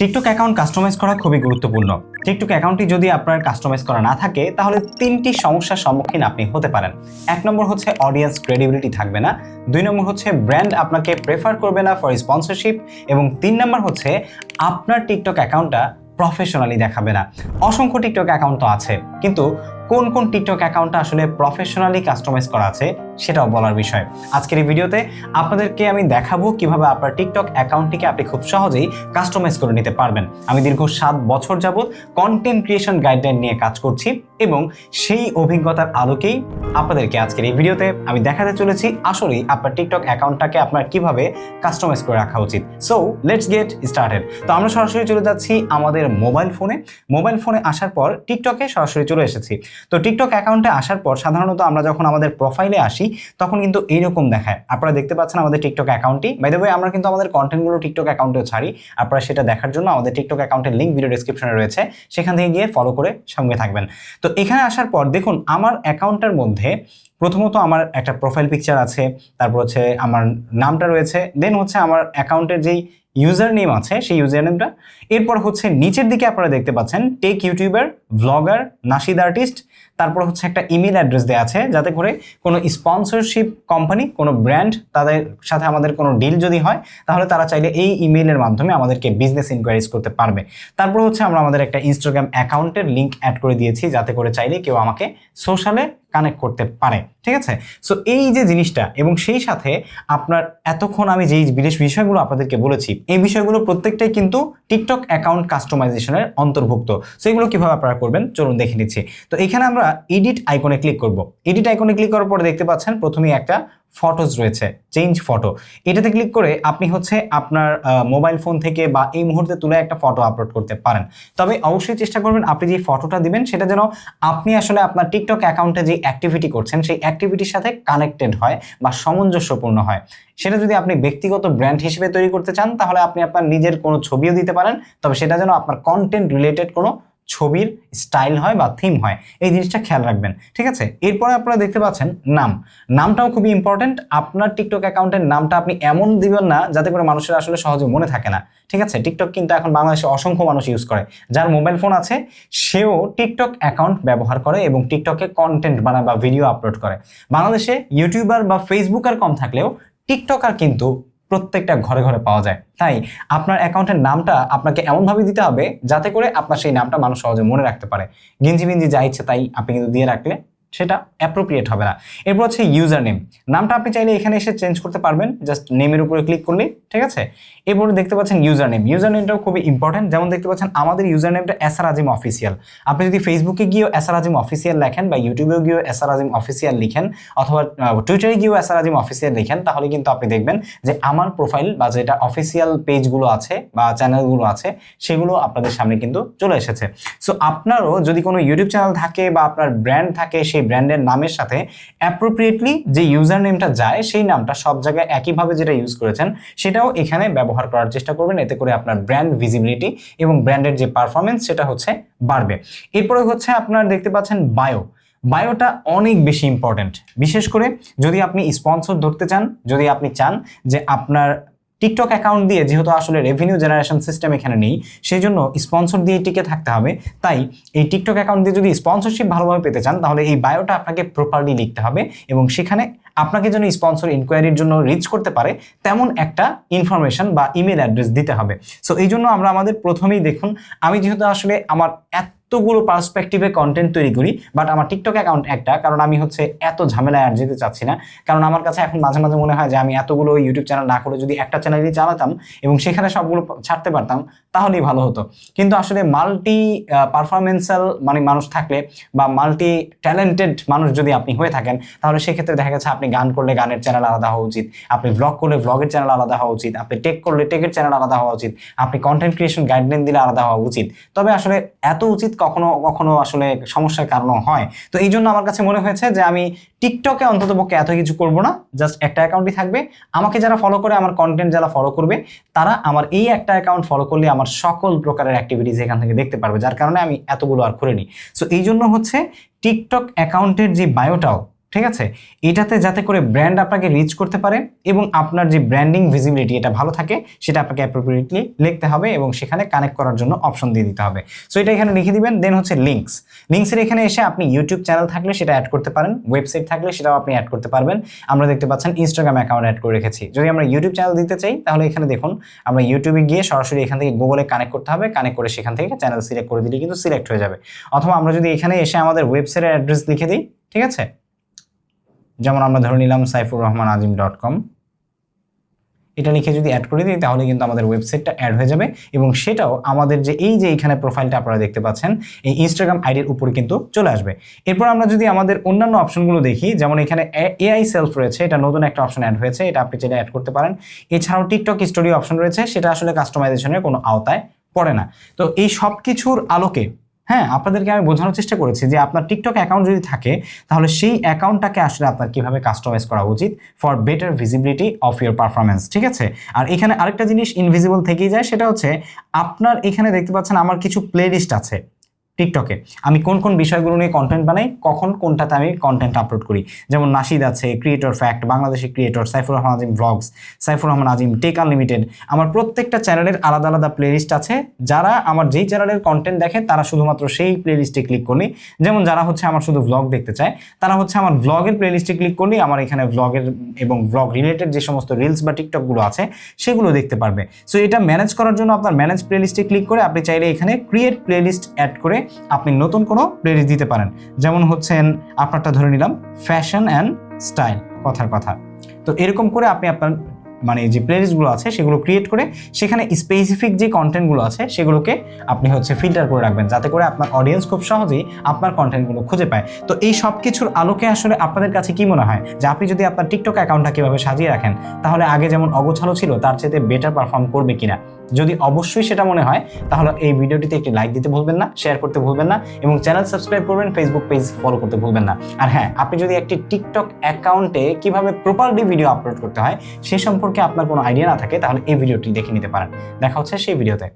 TikTok account customise করা খুবই গুরুত্বপূর্ণ। টিকটক অ্যাকাউন্টটি যদি আপনার কাস্টমাইজ করা না থাকে, তাহলে তিনটি সমস্যার সম্মুখীন আপনি হতে পারেন। এক নম্বর হচ্ছে অডিয়েন্স ক্রেডিবিলিটি থাকবে না। দুই নম্বর হচ্ছে ব্র্যান্ড আপনাকে প্রেফার করবে না ফর স্পন্সরশিপ এবং তিন নম্বর হচ্ছে আপনার টিকটক অ্যাকাউন্টটা প্রফেশনালি দেখাবে না। অসংখ্য টিকটক অ্যাকাউন্ট তো আছে, কিন্তু কোন কোন টিকটক অ্যাকাউন্টটা আসলে প্রফেশনালি কাস্টমাইজ করা আছে সেটাও বলার বিষয়। আজকের এই ভিডিওতে আপনাদেরকে আমি দেখাবো কীভাবে আপনার টিকটক অ্যাকাউন্টটিকে আপনি খুব সহজেই কাস্টমাইজ করে নিতে পারবেন। আমি দীর্ঘ সাত বছর যাবৎ কন্টেন্ট ক্রিয়েশন গাইডলাইন নিয়ে কাজ করছি এবং সেই অভিজ্ঞতার আলোকেই আপনাদেরকে আজকের এই ভিডিওতে আমি দেখাতে চলেছি আসলেই আপনার টিকটক অ্যাকাউন্টটাকে আপনার কীভাবে কাস্টমাইজ করে রাখা উচিত। সো লেটস গেট স্টার্টেড তো আমরা সরাসরি চলে যাচ্ছি আমাদের মোবাইল ফোনে মোবাইল ফোনে আসার পর টিকটকে সরাসরি চলে এসেছি। তো টিকটক অ্যাকাউন্টে আসার পর সাধারণত আমরা যখন আমাদের প্রোফাইলে আসি তখন কিন্তু এইরকম দেখায়। আপনারা দেখতে পাচ্ছেন আমাদের টিকটক অ্যাকাউন্টটি বাই দ্য ওয়ে আমরা কিন্তু আমাদের কন্টেন্টগুলো টিকটক অ্যাকাউন্টেও ছাড়ি। আপনারা সেটা দেখার জন্য আমাদের টিকটক অ্যাকাউন্টের লিঙ্ক ভিডিও ডিসক্রিপশনে রয়েছে। সেখান থেকে গিয়ে ফলো করে সঙ্গে থাকবেন। তো এখানে আসার পর দেখুন, আমার অ্যাকাউন্টের মধ্যে প্রথমত আমার একটা প্রোফাইল পিকচার আছে, তারপর হচ্ছে আমার নামটা রয়েছে দেন হচ্ছে আমার অ্যাকাউন্টের যেই ইউজার নেম আছে, সেই ইউজার নেমটা এরপর হচ্ছে নিচের দিকে আপনারা দেখতে পাচ্ছেন tech YouTuber blogger Nasid artist তারপর হচ্ছে একটা ইমেল অ্যাড্রেস দেওয়া আছে, যাতে করে কোনো স্পন্সরশিপ কোম্পানি কোনো ব্র্যান্ড তাদের সাথে আমাদের কোনো ডিল যদি হয়, তাহলে তারা চাইলে এই ইমেলের মাধ্যমে আমাদেরকে বিজনেস ইনকোয়ারিজ করতে পারবে। তারপর হচ্ছে আমরা আমাদের একটা ইনস্টাগ্রাম অ্যাকাউন্টের লিঙ্ক অ্যাড করে দিয়েছি, যাতে করে চাইলে কেউ আমাকে সোশ্যালে কানেক্ট করতে পারে, ঠিক আছে? সো এই যে জিনিসটা এবং সেই সাথে আপনার এতক্ষণ আমি যেই বিদেশ বিষয়গুলো আপনাদেরকে বলেছি, এই বিষয়গুলো প্রত্যেকটাই কিন্তু টিকটক অ্যাকাউন্ট কাস্টমাইজেশনের অন্তর্ভুক্ত। সো এগুলো কীভাবে আপনারা করবেন? চলুন দেখে নিচ্ছি। তো, এখানে আমরা এডিট আইকনে ক্লিক করব। এডিট আইকনে ক্লিক করার পরে দেখতে পাচ্ছেন, প্রথমেই একটা ফটোজ রয়েছে চেঞ্জ ফটো এটাতে ক্লিক করে আপনি হচ্ছে আপনার মোবাইল ফোন থেকে বা এই মুহূর্তে তুলে একটা ফটো আপলোড করতে পারেন। তবে অবশ্যই চেষ্টা করবেন আপনি যে ফটোটা দিবেন, সেটা যেন আপনি আসলে আপনার টিকটক অ্যাকাউন্টে যে অ্যাক্টিভিটি করছেন, সেই অ্যাক্টিভিটির সাথে কানেক্টেড হয় বা সামঞ্জস্যপূর্ণ হয়। সেটা যদি আপনি ব্যক্তিগত ব্র্যান্ড হিসেবে তৈরি করতে চান, তাহলে আপনি আপনার নিজের কোনো ছবিও দিতে পারেন, তবে সেটা যেন আপনার কন্টেন্ট রিলেটেড কোনো ছবির স্টাইল হয় বা থিম হয়, এই জিনিসটা খেয়াল রাখবেন, ঠিক আছে? এরপরে আপনারা দেখতে পাচ্ছেন নাম। নামটাও খুবই ইম্পর্টেন্ট আপনার টিকটক অ্যাকাউন্টের নামটা আপনি এমন দিবেন না যাতে করে মানুষের আসলে সহজে মনে থাকে না, ঠিক আছে? টিকটক কিন্তু এখন বাংলাদেশে অসংখ্য মানুষ ইউজ করে, যার মোবাইল ফোন আছে, সেও টিকটক অ্যাকাউন্ট ব্যবহার করে এবং টিকটকে কন্টেন্ট বানায় বা ভিডিও আপলোড করে। বাংলাদেশে ইউটিউবার বা ফেসবুকার কম থাকলেও টিকটকার কিন্তু প্রত্যেকটা ঘরে ঘরে পাওয়া যায়। তাই আপনার অ্যাকাউন্টের নামটা আপনাকে এমনভাবে দিতে হবে যাতে করে আপনার সেই নামটা মানুষ সহজে মনে রাখতে পারে। গেঞ্জি বিঞ্জি যা ইচ্ছে তাই আপনি কিন্তু দিয়ে রাখলে সেটা অ্যাপ্রোপ্রিয়েট হবে না। এরপর হচ্ছে ইউজার নেম নামটা আপনি চাইলে এখানে এসে চেঞ্জ করতে পারবেন। জাস্ট নেমের উপরে ক্লিক করলেই, ঠিক আছে? এরপর দেখতে পাচ্ছেন ইউজার নেম ইউজার নেমটাও খুবই ইম্পর্টেন্ট যেমন দেখতে পাচ্ছেন, আমাদের ইউজার নেমটা এসআর আজিম অফিসিয়াল আপনি যদি ফেসবুকে গিয়েও এসআর আজিম অফিসিয়াল লেখেন বা ইউটিউবেও গিয়েও এসআর আজিম অফিসিয়াল লিখেন অথবা টুইটারে গিয়েও এসআর আজিম অফিসিয়াল লিখেন, তাহলে কিন্তু আপনি দেখবেন যে আমার প্রোফাইল বা যেটা অফিসিয়াল পেজগুলো আছে বা চ্যানেলগুলো আছে, সেগুলো আপনাদের সামনে কিন্তু চলে এসেছে। সো আপনারও যদি কোনো ইউটিউব চ্যানেল থাকে বা আপনার ব্র্যান্ড থাকে, সেই ব্র্যান্ডের নামের সাথে অ্যাপ্রোপ্রিয়েটলি যে ইউজার নেমটা যায়, সেই নামটা সব জায়গায় একইভাবে যেটা ইউজ করেছেন, সেটাও এখানে ব্যবহার করার চেষ্টা করবেন। এতে করে আপনার ব্র্যান্ড ভিজিবিলিটি এবং ব্র্যান্ডের যে পারফরমেন্স সেটা হচ্ছে বাড়বে। এরপরে হচ্ছে আপনার দেখতে পাচ্ছেন বায়ো বায়োটা অনেক বেশি ইম্পর্ট্যান্ট বিশেষ করে যদি আপনি স্পন্সর ধরতে চান, যদি আপনি চান যে আপনার টিকটক অ্যাকাউন্ট দিয়ে যেহেতু আসলে রেভিনিউ জেনারেশন সিস্টেম এখানে নেই সেই জন্য স্পন্সর দিয়ে টিকে থাকতে হবে। তাই এই টিকটক অ্যাকাউন্ট দিয়ে যদি স্পন্সরশিপ ভালোভাবে পেতে চান, তাহলে এই বায়োটা আপনাকে প্রপারলি লিখতে হবে এবং সেখানে আপনাকে যেন স্পন্সর ইনকোয়ারির জন্য রিচ করতে পারে, তেমন একটা ইনফরমেশন বা ইমেল অ্যাড্রেস দিতে হবে। সো এই জন্য আমরা আমাদের প্রথমেই দেখুন, আমি যেহেতু আসলে আমার এতগুলো পার্সপেক্টিভে কন্টেন্ট তৈরি করি বাট আমার টিকটক অ্যাকাউন্ট একটা, কারণ আমি হচ্ছে এত ঝামেলায় আর যেতে চাচ্ছি না। কারণ আমার কাছে এখন মাঝে মাঝে মনে হয় যে আমি এতগুলো ইউটিউব চ্যানেল না করে যদি একটা চ্যানেলই চালাতাম এবং সেখানে সবগুলো ছাড়তে পারতাম তাহলেই ভালো হতো। কিন্তু আসলে মাল্টি পারফরমেন্সাল মানে মানুষ থাকলে বা মাল্টি ট্যালেন্টেড মানুষ যদি আপনি হয়ে থাকেন, তাহলে সেক্ষেত্রে দেখা গেছে আপনি গান করলে গানের চ্যানেল আলাদা হওয়া উচিত, আপনি ভ্লগ করলে ভ্লগের চ্যানেল আলাদা হওয়া উচিত, আপনি টেক করলে টেকের চ্যানেল আলাদা হওয়া উচিত, আপনি কন্টেন্ট ক্রিয়েশন গাইডলাইন দিলে আলাদা হওয়া উচিত। তবে আসলে এত উচিত কখনো কখনো আসলে সমস্যার কারণও হয়। তো এই জন্য আমার কাছে মনে হয়েছে যে আমি টিকটকে অন্তত পক্ষে এত কিছু করব না জাস্ট একটা অ্যাকাউন্টই থাকবে। আমাকে যারা ফলো করে, আমার কন্টেন্ট যারা ফলো করবে, তারা আমার এই একটা অ্যাকাউন্ট ফলো করলে আমার সকল প্রকারের অ্যাক্টিভিটিস এখান থেকে দেখতে পারবে, যার কারণে আমি এতগুলো আর করিনি সো এই জন্য হচ্ছে টিকটক অ্যাকাউন্টের যে বায়োটাও ঠিক আছে? এটাতে যাতে করে ব্র্যান্ড আপনাকে রিচ করতে পারে এবং আপনার যে ব্র্যান্ডিং ভিজিবিলিটি এটা ভালো থাকে, সেটা আপনাকে অ্যাপ্রোপ্রিয়েটলি লিখতে হবে এবং সেখানে কানেক্ট করার জন্য অপশন দিয়ে দিতে হবে। সো এটা এখানে লিখে দিবেন দেন হচ্ছে লিঙ্কস লিঙ্কসের এখানে এসে আপনি ইউটিউব চ্যানেল থাকলে সেটা অ্যাড করতে পারেন ওয়েবসাইট থাকলে সেটাও আপনি অ্যাড করতে পারবেন। আমরা দেখতে পাচ্ছেন ইনস্টাগ্রাম অ্যাকাউন্ট অ্যাড করে রেখেছি। যদি আমরা ইউটিউব চ্যানেল দিতে চাই, তাহলে এখানে দেখুন, আমরা ইউটিউবে গিয়ে সরাসরি এখান থেকে গুগলে কানেক্ট করতে হবে কানেক্ট করে সেখান থেকে চ্যানেল সিলেক্ট করে দিলে কিন্তু সিলেক্ট হয়ে যাবে। অথবা আমরা যদি এখানে এসে আমাদের ওয়েবসাইটের অ্যাড্রেস লিখে দিই, ঠিক আছে? যেমন আমরা ধরে নিলাম সাইফুর রহমান আজিম ডট কম। এটা লিখে যদি অ্যাড করে দিই, তাহলে কিন্তু আমাদের ওয়েবসাইটটা অ্যাড হয়ে যাবে এবং সেটাও আমাদের যে এই যে এখানে প্রোফাইলটা আপনারা দেখতে পাচ্ছেন, এই ইনস্টাগ্রাম আইডির উপরে কিন্তু চলে আসবে। এরপর আমরা যদি আমাদের অন্যান্য অপশনগুলো দেখি, যেমন এখানে এআই সেলফ রয়েছে, এটা নতুন একটা অপশন অ্যাড হয়েছে, এটা আপনি চাইলে অ্যাড করতে পারেন। এছাড়াও টিকটক স্টোরি অপশন রয়েছে, সেটা আসলে কাস্টমাইজেশনের কোনো আওতায় পড়ে না। তো এই সব কিছুর আলোকে হ্যাঁ আপনাদেরকে আমি বোঝানোর চেষ্টা করেছি যে আপনার টিকটক অ্যাকাউন্ট যদি থাকে, তাহলে সেই অ্যাকাউন্টটাকে আসলে আপনার কীভাবে কাস্টমাইজ করা উচিত for better visibility of your performance ঠিক আছে? আর এখানে আরেকটা জিনিস ইনভিজিবল থেকেই যায়, সেটা হচ্ছে আপনার এখানে দেখতে পাচ্ছেন আমার কিছু প্লেলিস্ট আছে। টিকটকে আমি কোন কোন বিষয়গুলো নিয়ে কন্টেন্ট বানাই, কখন কোনটাতে আমি কন্টেন্ট আপলোড করি। যেমন নাসিদ আছে creator fact Bangladeshi creator Saifur Rahman Azim blogs Saifur Rahman Azim tech unlimited আমার প্রত্যেকটা চ্যানেলের আলাদা আলাদা প্লেলিস্ট আছে। যারা আমার যেই চ্যানেলের কন্টেন্ট দেখে, তারা শুধুমাত্র সেই প্লেলিস্টে ক্লিক করলে যেমন যারা হচ্ছে আমার শুধু ভ্লগ দেখতে চায়, তারা হচ্ছে আমার ভ্লগের প্লেলিস্টে ক্লিক করলেই আমার এখানে ভ্লগের এবং ভ্লগ রিলেটেড যে সমস্ত রিলস বা টিকটকগুলো আছে, সেগুলো দেখতে পারবে। সো এটা ম্যানেজ করার জন্য আপনার ম্যানেজ প্লেলিস্টে ক্লিক করে, আপনি চাইলে এখানে ক্রিয়েট প্লেলিস্ট অ্যাড করে আপনি নতুন কোনো প্লেলিস্ট দিতে পারেন। যেমন হচ্ছেন, আপনারটা ধরে নিলাম ফ্যাশন অ্যান্ড স্টাইল কথার কথা। তো এরকম করে আপনি আপনার মানে যে প্লেলিস্টগুলো আছে, সেগুলো ক্রিয়েট করে, সেখানে স্পেসিফিক যে কন্টেন্টগুলো আছে, সেগুলোকে আপনি হচ্ছে ফিল্টার করে রাখবেন। যাতে করে আপনার অডিয়েন্স খুব সহজেই আপনার কন্টেন্টগুলো খুঁজে পায়। তো এই সব কিছুর আলোকে আসলে আপনাদের কাছে কি মনে হয়? যে আপনি যদি আপনার টিকটক অ্যাকাউন্টটা কীভাবে সাজিয়ে রাখেন, তাহলে আগে যেমন অগোছালো ছিল, তার চেয়ে বেটার পারফর্ম করবে কিনা? যদি অবশ্যই সেটা মনে হয়, তাহলে এই ভিডিওটিতে একটি লাইক দিতে ভুলবেন না শেয়ার করতে ভুলবেন না এবং চ্যানেল সাবস্ক্রাইব করবেন ফেসবুক পেজ ফলো করতে ভুলবেন না। আর হ্যাঁ আপনি যদি একটি টিকটক অ্যাকাউন্টে কীভাবে প্রপারলি ভিডিও আপলোড করতে হয়, সে সম্পর্কে আপনার কোনো আইডিয়া না থাকে, তাহলে এই ভিডিওটি দেখে নিতে পারেন। দেখা হচ্ছে সেই ভিডিওতে